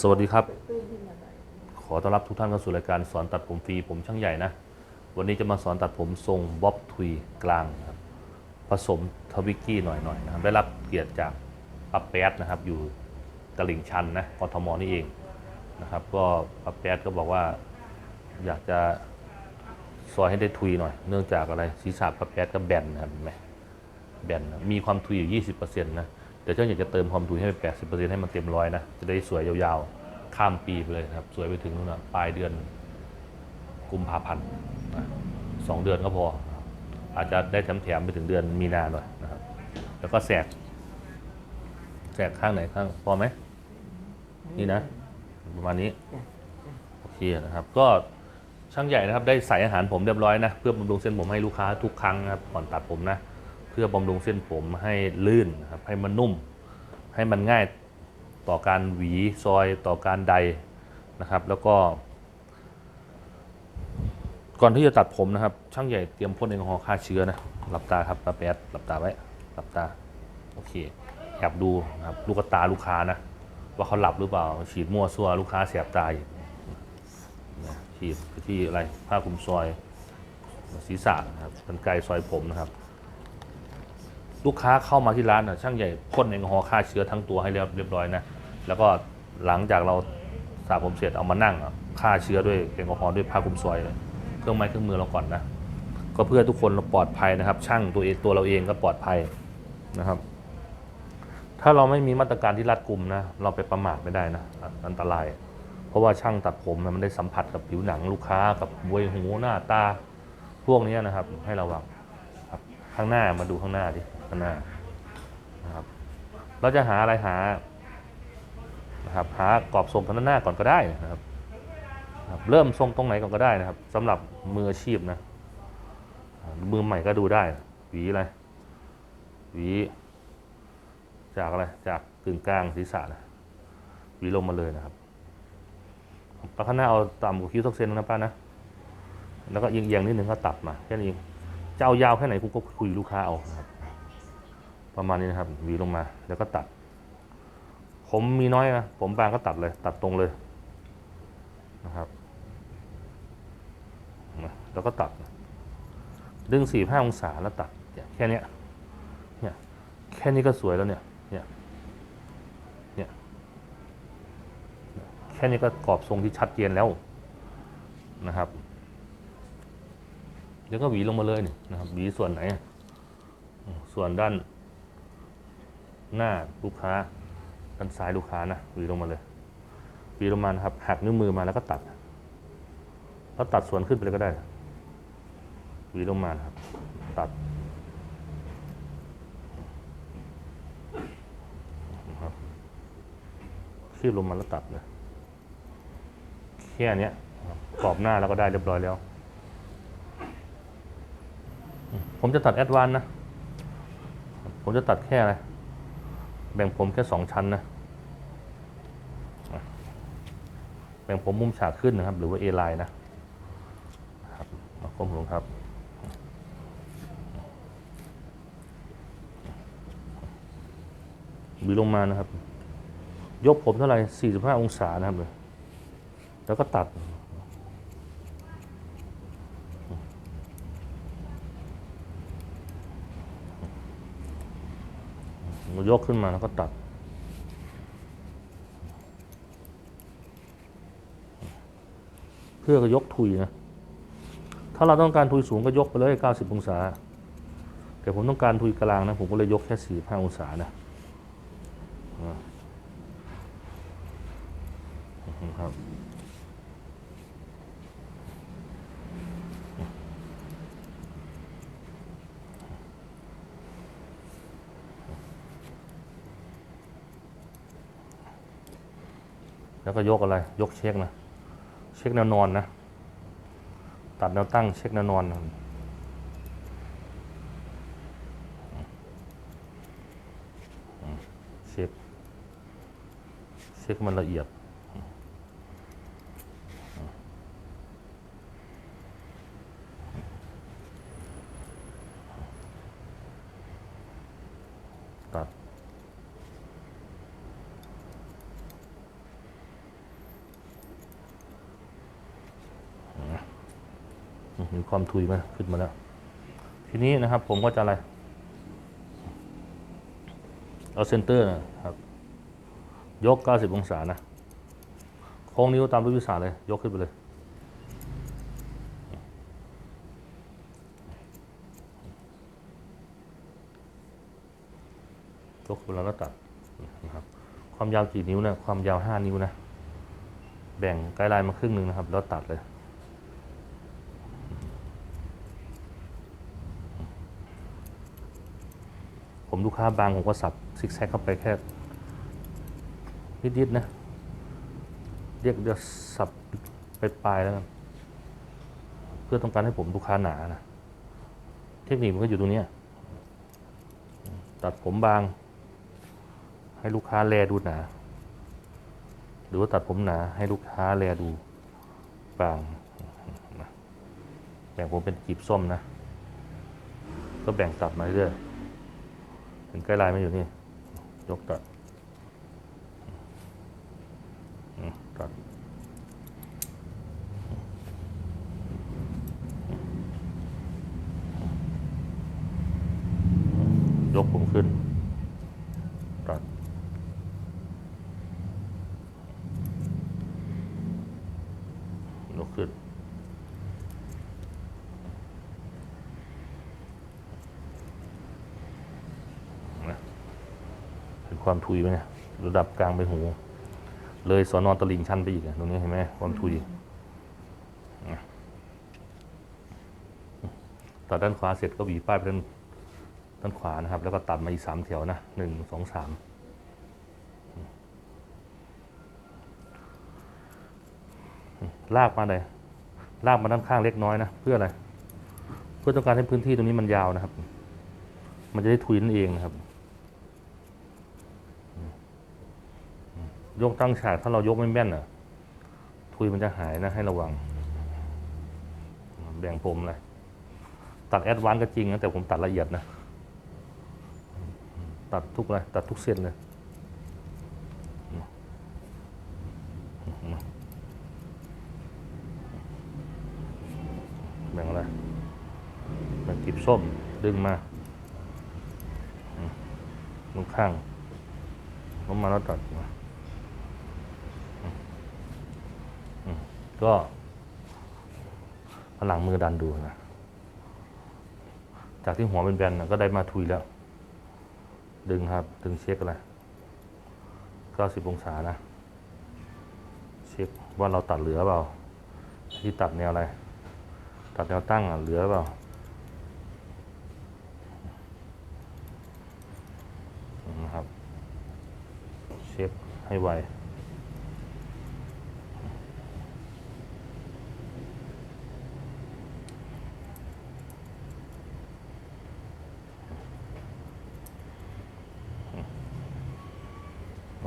สวัสดีครับ ขอต้อนรับทุกท่านเข้าสู่รายการสอนตัดผมฟรีผมช่างใหญ่นะ วันนี้จะมาสอนตัดผมทรงบ๊อบทุยกลางครับผสมทวิกกี้หน่อยๆนะครับได้รับเกียรติจากป้าแป๊ดนะครับ อยู่ตลิ่งชันนะกทมนี่เองนะครับ ก็ป้าแป๊ดก็บอกว่าอยากจะซอยให้ได้ทุยหน่อย เนื่องจากอะไรศีรษะป้าแป๊ดก็แบนนะครับเห็นไหมแบนนะมีความทุยอยู่ 20%นะ เดี๋ยวเจ้าอยากจะเติมความทุให้เป็น80%ให้มันเต็มร้อยนะ จะได้สวยยาวๆ ข้ามปีไปเลยครับ สวยไปถึงนู่นนะปลายเดือนกุมภาพันธ์สองเดือนก็พอ อาจจะได้แถมๆไปถึงเดือนมีนาหน่อยนะครับ แล้วก็แสก แสกข้างไหนข้างพอไหม นี่นะ ประมาณนี้ โอเคนะครับ ก็ช่างใหญ่นะครับ ได้ใส่อาหารผมเรียบร้อยนะ เพื่อบำรุงเส้นผมให้ลูกค้าทุกครั้งนะครับก่อนตัดผมนะ เพื่อบำรุงเส้นผมให้ลื่นนะครับให้มันนุ่ม ให้มันง่ายต่อการหวีซอยต่อการใดนะครับ แล้วก็ ก่อนที่จะตัดผมนะครับ ช่างใหญ่เตรียมพ่นแอลกอฮอล์ฆ่าเชื้อนะหลับตาครับตาแป๊ดหลับตาไว้หลับตาโอเคแอบดูนะครับลูกตาลูกค้านะว่าเขาหลับหรือเปล่า ฉีดมั่วซั่วลูกค้าเสียบตาอีกนะฉีดไปที่อะไรผ้าคลุมซอยศีรษะนะครับกันไกรซอยผมนะครับ ลูกค้าเข้ามาที่ร้านน่ะช่างใหญ่พ่นแอลกอฮอล์ฆ่าเชื้อทั้งตัวให้เรียบเรียบร้อยนะแล้วก็หลังจากเราสระผมเสร็จเอามานั่งอะฆ่าเชื้อด้วยแอลกอฮอล์ด้วยผ้าคลุมซอยเลยเครื่องไม้เครื่องมือเราก่อนนะก็เพื่อทุกคนเราปลอดภัยนะครับ ช่างตัวเองตัวเราเองก็ปลอดภัยนะครับ ถ้าเราไม่มีมาตรการที่รัดกุมนะเราไปประมาทไม่ได้นะอันตราย เพราะว่าช่างตัดผมมันได้สัมผัสกับผิวหนังลูกค้ากับบวยหูหน้าตาพวกนี้นะครับ ให้ระวังครับข้างหน้ามาดูข้างหน้าดิ นานะครับเราจะหาอะไรหานะครับหากรอบทรงทางด้นหน้าก่อนก็ได้นะครับ เริ่มทรงตรงไหนก่อนก็ได้นะครับสำหรับมืออาชีพนะมือใหม่ก็ดูได้หวีอะไรหวีจากอะไรจากกึ่งกลางศีรษะนะหวีลงมาเลยนะครับปาข้างหน้าเอาต่ำกว่าคิ้วสักเซนนะป้านะแล้วก็เอียงๆนิดนึงก็ตัดมาแค่นี้เจะเอายาวแค่ไหนคุณก็คุยลูกค้าเอานะครับ ประมาณนี้นะครับหวีลงมาแล้วก็ตัด ผมมีน้อยนะผมบางก็ตัดเลย ตัดตรงเลยนะครับแล้วก็ตัด ดึงสี่ห้าองศาแล้วตัดเนี่ยแค่นี้เนี่ยแค่นี้ก็สวยแล้วเนี่ยเนี่ยเนี่ยแค่นี้ก็กรอบทรงที่ชัดเจนแล้วนะครับเดี๋ยวก็หวีลงมาเลยนี่นะครับหวีส่วนไหน ส่วนด้าน หน้าลูกค้าด้านซ้ายลูกค้านะหวีลงมาเลยหวีลงมานะครับหักนิ้วมือมาแล้วก็ตัดแล้วตัดส่วนขึ้นไปเลยก็ได้หวีลงมาครับ ตัดครับคีบลงมาแล้วตัดเลยแค่เนี้ยนะครับกรอบหน้าแล้วก็ได้เรียบร้อยแล้ว ผมจะตัดแอดวานนะ ผมจะตัดแค่อะไร แบ่งผมแค่สองชั้นนะแบ่งผมมุมฉากขึ้นนะครับ หรือว่า A ไลน์นะครับมาคมลงครับบีลงมานะครับ ยกผมเท่าไหร่45 องศานะครับเลยแล้วก็ตัด ยกขึ้นมาแล้วก็ตัด เพื่อก็ยกทุยนะ ถ้าเราต้องการทุยสูงก็ยกไปเลย 90 องศา แต่ผมต้องการทุยกลางนะ ผมก็เลยยกแค่ 45 องศานะ ครับ แล้ว ก็ยกอะไร ยกเช็คนะ เช็คแนวนอนนะ ตัดแนวตั้งเช็คแนวนอนนะเช็ค เช็คมันละเอียดตัด มี ความทุยมาขึ้นมาแล้ว ทีนี้นะครับผมก็จะอะไร เอาเซนเตอร์นะครับ ยก 90 องศานะโค้งนิ้วตามรูปวิสาเลย ยกขึ้นไปเลย ยกเวลาแล้วตัดนะครับ ความยาวกี่นิ้วเนี่ยความยาว 5 นิ้วนะ แบ่งไกด์ไลน์มาครึ่งหนึ่งนะครับ แล้วตัดเลย ผมลูกค้าบางผมก็สับซิกแซกเข้าไปแค่นิดๆนะ เรียกเดี๋ยวสับไปปลายแล้วกันเพื่อต้องการให้ผมลูกค้าหนานะ เทคนิคมันก็อยู่ตรงนี้ ตัดผมบาง ให้ลูกค้าแลดูหนา หรือว่าตัดผมหนาให้ลูกค้าแลดูบางแบ่งผมเป็นกีบส้มนะ ก็แบ่งตัดมาเรื่อย เห็นไกด์ไลน์มาอยู่นี่ ยกตัดตัดยกผมขึ้น ตัด ยกขึ้น นะเห็นความ ทุยไหมเนี่ยระดับกลางไปหู เลยสอนอตลิ่งชันไปอีกตรงนี้เห็นไหมความทุยตัดด้านขวาเสร็จก็หวีป้ายไปด้านด้านขวานะครับ แล้วก็ตัดมาอีกสามแถวนะหนึ่งสองสามลากมาเลยลากมาด้านข้างเล็กน้อยนะเพื่ออะไร เพื่อต้องการให้พื้นที่ตรงนี้มันยาวนะครับ มันจะได้ทุยนั่นเองนะครับ ยกตั้งฉากถ้าเรายกไม่แม่นอะ ทุยมันจะหายนะให้ระวัง แบ่งผมเลยตัดแอดวานก็จริงนะแต่ผมตัดละเอียดนะ ตัดทุกเลยตัดทุกเส้นเลยแบ่งอะไรแบ่งกีบส้มดึงมาลงข้างลงมาแล้วตัดมาอืมอืม ก็พลังมือดันดูนะ จากที่หัวเป็นแบนนะก็ได้มาทุยแล้ว ดึงครับดึงเช็คอะไร90 องศานะ เช็คว่าเราตัดเหลือเปล่า ที่ตัดแนวอะไร ตัดแนวตั้งอะเหลือเปล่านะครับ เช็คให้ไว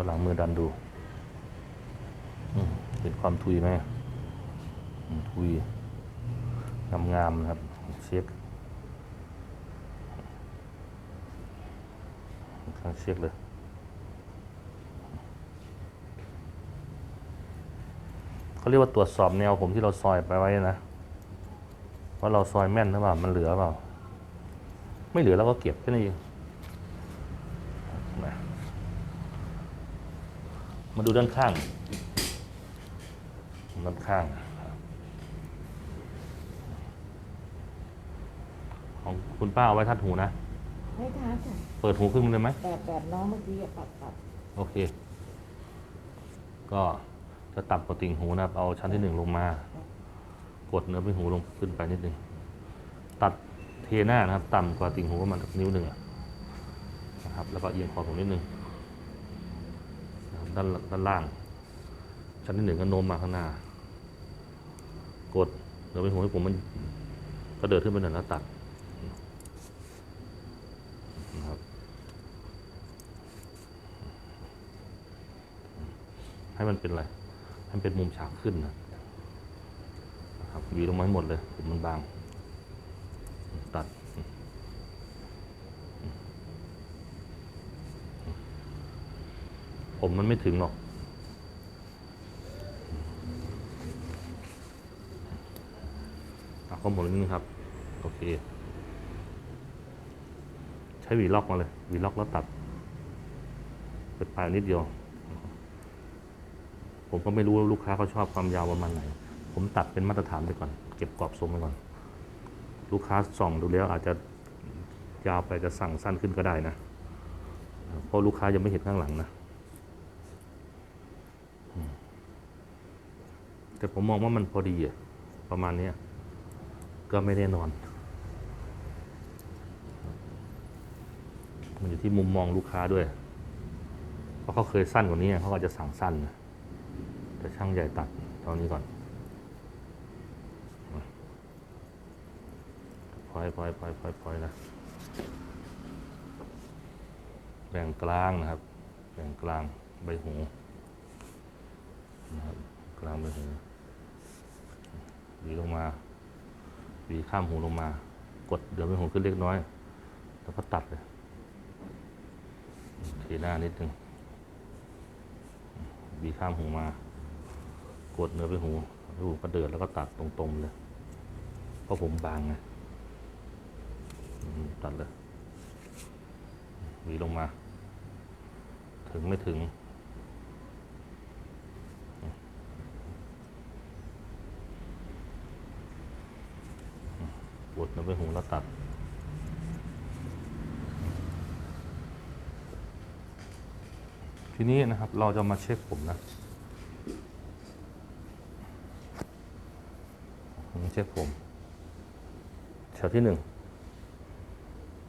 หลังมือดันดูเห็นความทุยไหมทุยงามๆนะครับ เช็คข้างเช็คเลยเขาเรียกว่าตรวจสอบแนวผมที่เราซอยไปไว้นะว่าเราซอยแม่นหรือเปล่ามันเหลือเปล่า ไม่เหลือเราก็เก็บแค่นี้เองนะ มาดูด้านข้าง ด้านข้าง ของคุณป้าเอาไว้ทัดหูนะ ไม่ทันค่ะเปิดหูขึ้นมาเลยไหม แบบแบบน้องเมื่อกี้อะปัดปัดโอเค ก็จะต่ำกว่าติ่งหูนะครับ เอาชั้นที่หนึ่งลงมา กดเนื้อไปหูลงขึ้นไปนิดนึงตัดเทหน้านะครับ ต่ำกว่าติ่งหูประมาณนิ้วหนึ่งอะนะครับ แล้วก็เอียงคอผมนิดนึงนะครับ ด้านด้านล่าง ชั้นที่หนึ่งก็โน้มมาข้างหน้า กดเนื้อไปหูให้ผมมันกระเดิดขึ้นไปหน่อยแล้วตัดนะครับให้มันเป็นอะไร ให้มันเป็นมุมฉากขึ้นนะ นะครับวีลงมาให้หมดเลยผมมันบาง ตัด ผมมันไม่ถึงหรอก เอาข้อมูลนิดนึงครับ โอเค ใช้วีล็อกมาเลยวีล็อกแล้วตัดไปปลายนิดเดียว ผมก็ไม่รู้ว่าลูกค้าเขาชอบความยาวประมาณไหน ผมตัดเป็นมาตรฐานไปก่อน เก็บกรอบทรงไปก่อน ลูกค้าส่องดูแล้วอาจจะยาวไปจะสั่งสั้นขึ้นก็ได้นะ เพราะลูกค้ายังไม่เห็นข้างหลังนะอืม แต่ผมมองว่ามันพอดีอะประมาณนี้ก็ไม่แน่นอน มันอยู่ที่มุมมองลูกค้าด้วย เพราะเขาเคยสั้นกว่านี้เขาก็จะสั่งสั้น แต่ช่างใหญ่ตัดตอนนี้ก่อนพอยพอยพอยพอยพอยนะแบ่งกลางนะครับ แบ่งกลางใบหูนะครับกลางใบหู วีลงมาหวีข้ามหูลงมา กดเดือบใบหูขึ้นเล็กน้อย แล้วก็ตัดเลยทีหน้านิดนึงหวีข้ามหูมา กดเนื้อไปหูหูก็เดินแล้วก็ตัดตรงๆเลยเพราะผมบางไงตัดเลยหวีลงมา ถึงไม่ถึง กดนื้อไปหูแล้วตัด ทีนี้นะครับเราจะมาเช็คผมนะผมเช็คผมแถวที่หนึ่ง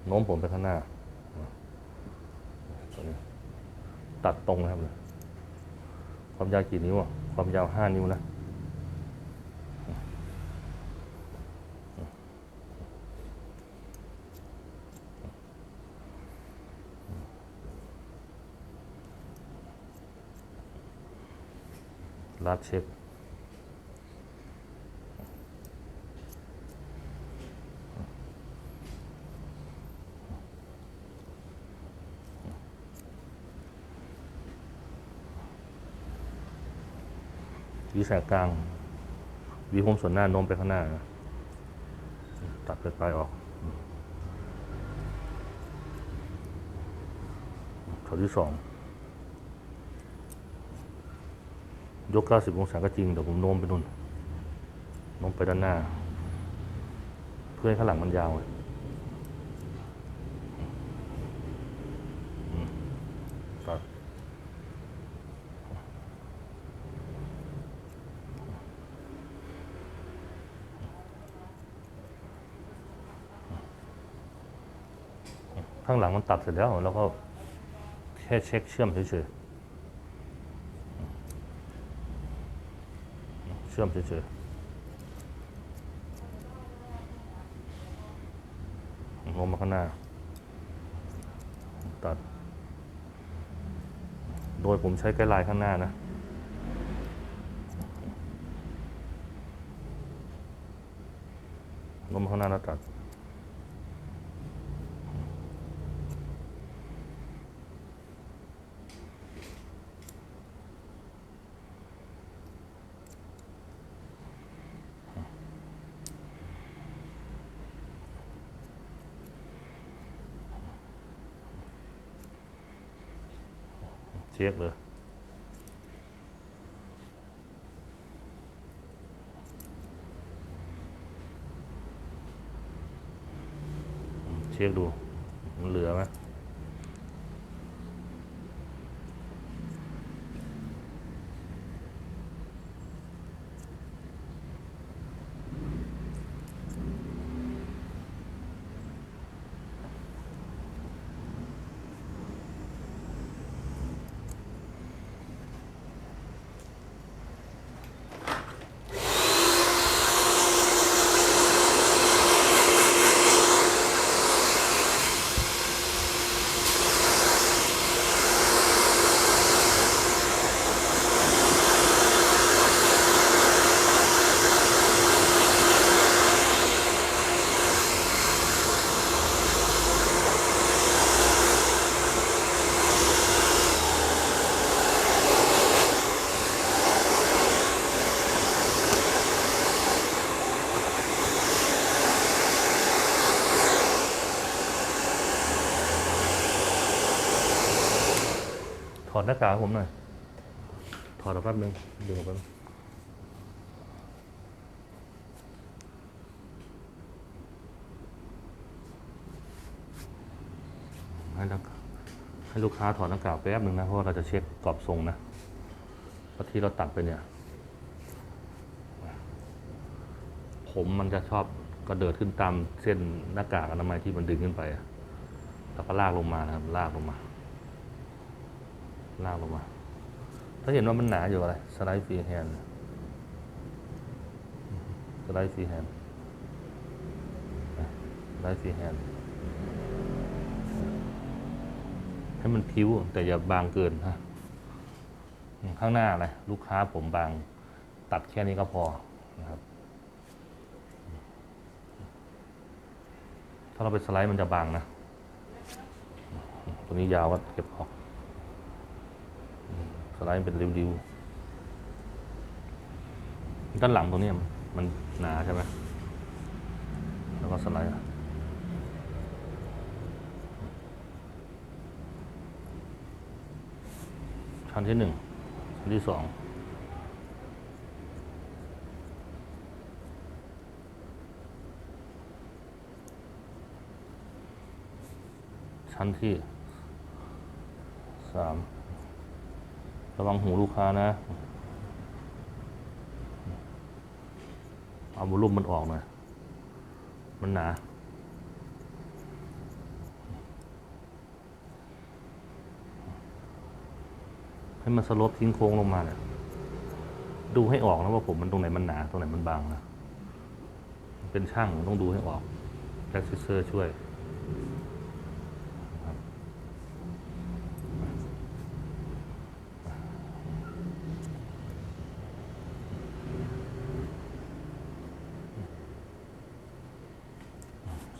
โน้มผมไปข้างหน้า ตัดตรงนะครับ ความยาวกี่นิ้วอะความยาวห้านิ้วนะ รัดเช็คหวีแสกกลางหวีผมส่วนหน้าโน้มไปข้างหน้า ตัดไปปลายออกข้อที่สอง ยก 90 องศาก็จริงแต่ผมโน้มไปนู่นโน้มไปด้านหน้า เพื่อให้ข้างหลังมันยาวไงอืมตัดข้างหลังมันตัดเสร็จแล้วแล้วก็แค่เช็คเชื่อมเฉยๆ เชื่อมเฉยๆลงมาข้างหน้า ตัด โดยผมใช้ไกด์ไลน์ข้างหน้านะลงมาข้างหน้าแล้วตัด เช็คเลยเช็คดู หน้ากากผมหน่อย ถอดออกแป๊บนึงดึงออกแป๊บนึงให้นักให้ลูกค้าถอดหน้ากากแป๊บนึงนะ เพราะเราจะเช็คกรอบทรงนะพราที่เราตัดไปเนี่ย ผมมันจะชอบกระเดิดขึ้นตามเส้นหน้ากากอนามัยที่มันดึงขึ้นไป แล้วก็ลากลงมานะครับลากลงมา ลากลงมา ถ้าเห็นว่ามันหนาอยู่อะไร สไลด์ฟรีแฮนด์สไลด์ฟรีแฮนด์สไลด์ฟรีแฮนด์ให้มันพิ้วแต่อย่าบางเกินฮะข้างหน้าอะไรลูกค้าผมบางตัดแค่นี้ก็พอนะครับ ถ้าเราไปสไลด์มันจะบางนะ ตัวนี้ยาวก็เก็บออก สไลด์เป็นริ้วๆด้านหลังตรงนี้มันหนาใช่ไหมแล้วก็สไลด์ชั้นที่หนึ่งชั้นที่สองชั้นที่สาม ระวังหูลูกค้านะเอาบุลุ่มมันออกหน่อยมันหนาให้มันสลบทิ้งโค้งลงมาเนี่ยดูให้ออกนะว่าผมมันตรงไหนมันหนา ตรงไหนมันบางนะ เป็นช่างต้องดูให้ออกแบ็กซิเซอร์ช่วย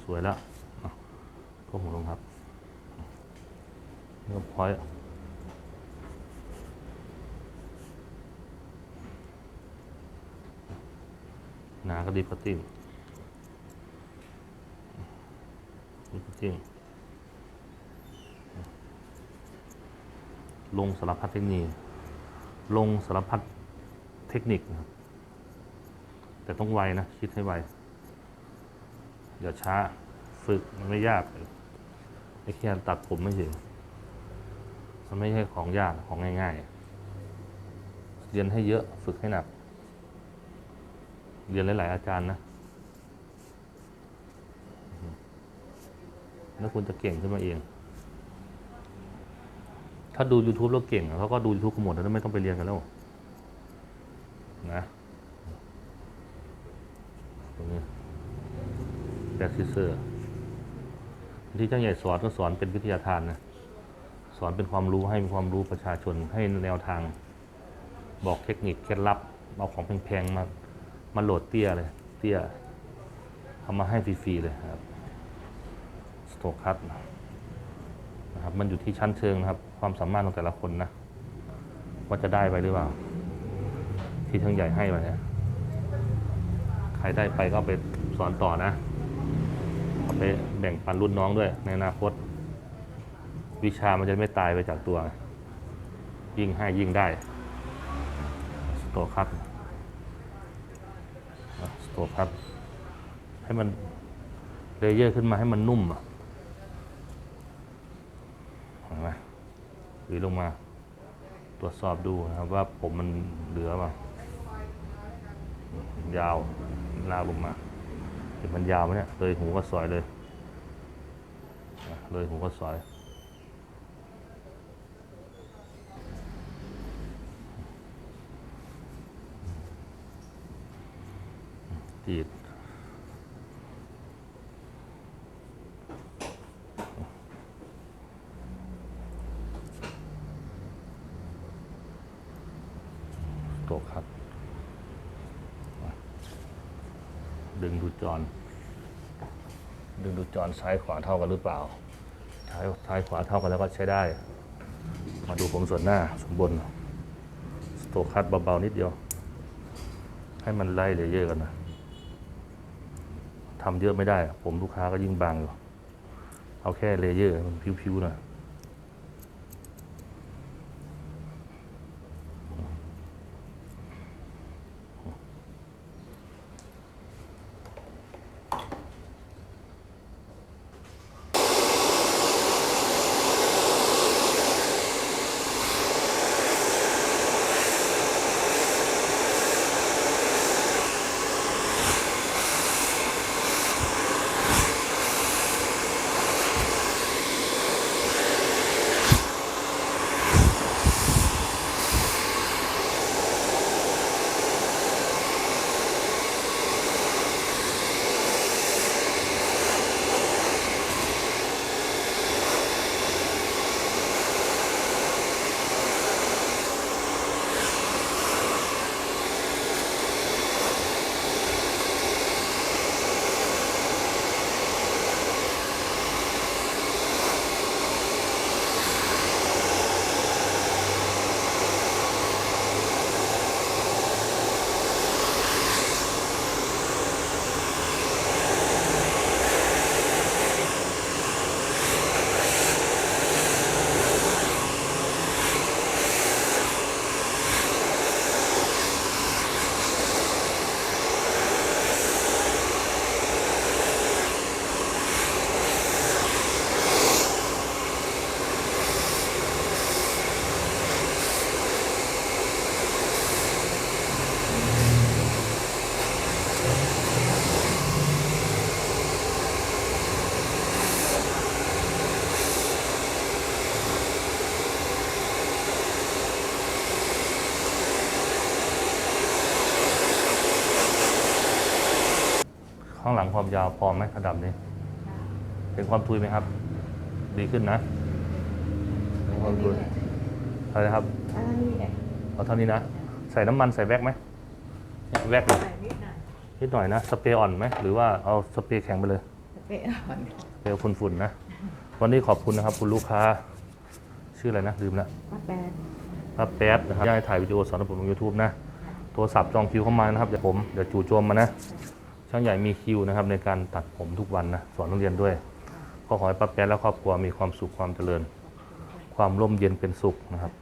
สวยแล้วอะก็หัวลงครับนี่ก็พอยต์หนาก็ดีพัตติ้งดีพัตติ้งลง สารพัดเทคนิค ลงสารพัดเทคนิคนะครับแต่ต้องไวนะ คิดให้ไว อย่าช้าฝึกมันไม่ยากไอ้แค่ตัดผมไม่ถึงมันไม่ใช่ของยากของง่าย ๆ เรียนให้เยอะฝึกให้หนัก เรียนหลาย ๆ อาจารย์นะแล้วคุณจะเก่งขึ้นมาเอง ถ้าดู YouTube แล้วเก่งเขาก็ดู YouTube กันหมดแล้วไม่ต้องไปเรียนกันแล้วนะตรงนี้แบ็กซิเซอร์ที่ช่าใหญ่สอนก็สอนเป็นวิทยาทานนะสอนเป็นความรู้ให้มีความรู้ประชาชนให้แนวทาง บอกเทคนิคเคล็ดลับเอาของแพงๆมามาโหลดเตี้ยเลยเตี้ยทำมาให้ฟรีๆเลยครับสโตคัต นะครับมันอยู่ที่ชั้นเชิงนะครับ ความสามารถของแต่ละคนนะว่าจะได้ไปหรือเปล่า ที่ช่างใหญ่ให้มาเนี่ยใครได้ไปก็ไปสอนต่อนะเอาไปแบ่งปันรุ่นน้องด้วย ในอนาคต วิชามันจะไม่ตายไปจากตัว ยิ่งให้ยิ่งได้สโตคัตสโตคัตให้มันเลเยอร์ขึ้นมาให้มันนุ่มอะเห็นไหม หรือลงมา ตรวจสอบดูนะครับว่าผมมันเหลือเปล่ายาวลากลงมาเห็นมันยาวไหมเนี่ยเลยหูก็สอยเลยเลยหูก็สอยจีดตกครับ ดึงดูจร ดึงดู จรซ้ายขวาเท่ากันหรือเปล่าซ้ายซ้ายขวาเท่ากันแล้วก็ใช้ได้ มาดูผมส่วนหน้าส่วนบน สโตคัดเบาๆนิดเดียว ให้มันไล่เลเยอร์กันนะทำเยอะไม่ได้ ผมลูกค้าก็ยิ่งบางอยู่ เอาแค่เลเยอร์มันพิ้วๆหน่อยางหลังความยาวพอไหมระดับนี้ เป็นความทุยไหมครับ ดีขึ้นนะเป็นความทุยอะไรนะครับอะไรนี่แหละเอาเท่านี้นะ ใส่น้ำมันใส่แว็กไหมเนี่ยแว็กเลยใส่นิดหน่อยนิดหน่อยนะ สเปรย์อ่อนไหมหรือว่าเอาสเปรย์แข็งไปเลย สเปรย์อ่อนสเปรย์ฝุ่นๆนะ วันนี้ขอบคุณนะครับ คุณลูกค้า ชื่ออะไรนะลืมละป้าแปดป้าแป๊ดนะครับย่าให้ถ่ายวิดีโอสอนผมลงยูทูบนะโทรศัพท์จองคิวเข้ามานะครับเดี๋ยวผมเดี๋ยวจู่โจมมานะ ช่างใหญ่มีคิวนะครับในการตัดผมทุกวันนะสอนนักเรียนด้วย ก็ขอให้ป้าแป๊ดและครอบครัวมีความสุขความเจริญ ความร่มเย็นเป็นสุขนะครับ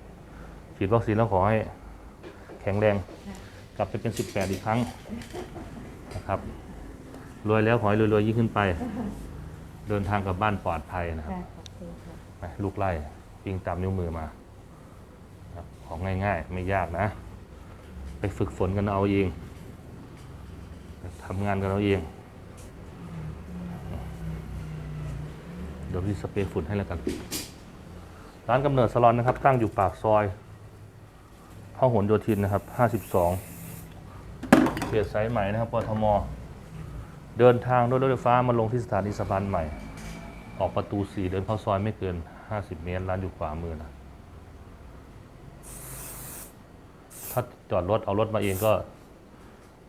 ฉีดวัคซีนแล้วขอให้แข็งแรง กลับไปเป็น 18 อีกครั้งนะครับรวยแล้วขอให้รวยๆยิ่งขึ้นไป เดินทางกลับบ้านปลอดภัยนะครับได้ขอบคุณค่ะไปลูกไล่ปิงตามนิ้วมือมาครับของง่ายๆ ไม่ยากนะ ไปฝึกฝนกันเอาเอง ทำงานกันเอาเอง เดี๋ยวพี่สเปรย์ฝุ่นให้แล้วกัน ร้านกำเนิดสลอนนะครับ ตั้งอยู่ปากซอยพหลโยธินนะครับ 52 เขตสายใหม่นะครับปทม เดินทางด้วยรถไฟฟ้ามาลงที่สถานีสะพานใหม่ ออกประตูสี่เดินเข้าซอยไม่เกิน 50 เมตร ร้านอยู่ขวามือนะ ถ้าจอดรถเอารถมาเองก็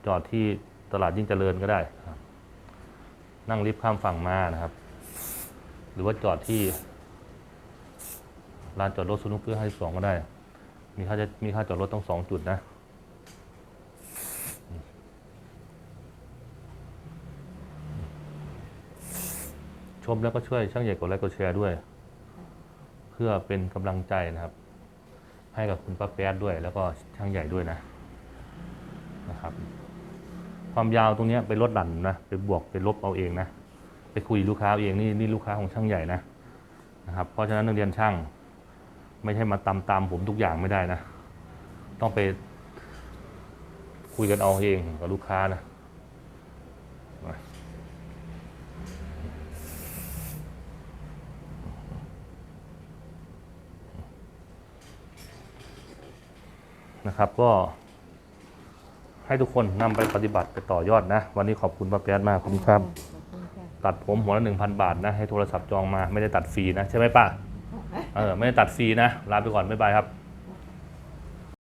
จอดที่ ตลาดยิ่งเจริญก็ได้ นั่งลิฟต์ข้ามฝั่งมานะครับ หรือว่าจอดที่ลานจอดรถสุนุกเพื่อให้สองก็ได้ มีค่าจะมีค่าจอดรถต้องสองจุดนะ ชมแล้วก็ช่วยช่างใหญ่กดไลค์กดแชร์ด้วย เพื่อเป็นกำลังใจนะครับ ให้กับคุณป้าแป๊ดด้วย แล้วก็ช่างใหญ่ด้วยนะนะครับ ความยาวตรงนี้ไปลดหลั่นนะไปบวกไปลบเอาเองนะไปคุยลูกค้าเอาเองนี่นี่ลูกค้าของช่างใหญ่นะนะครับเพราะฉะนั้นนักเรียนช่าง ไม่ใช่มาตามตามผมทุกอย่างไม่ได้นะ ต้องไป คุยกันเอาเองกับลูกค้านะนะครับก็ ให้ทุกคนนำไปปฏิบัติไปต่อยอดนะ วันนี้ขอบคุณป้าแป๊ดมากขอบคุณครับขอบคุณค่ะตัดผมหัวละหนึ่งพันบาทนะ ให้โทรศัพท์จองมาไม่ได้ตัดฟรีนะ ใช่ไหมป้าเออไม่ได้ตัดฟรีนะลาไปก่อนบ๊ายบายครับ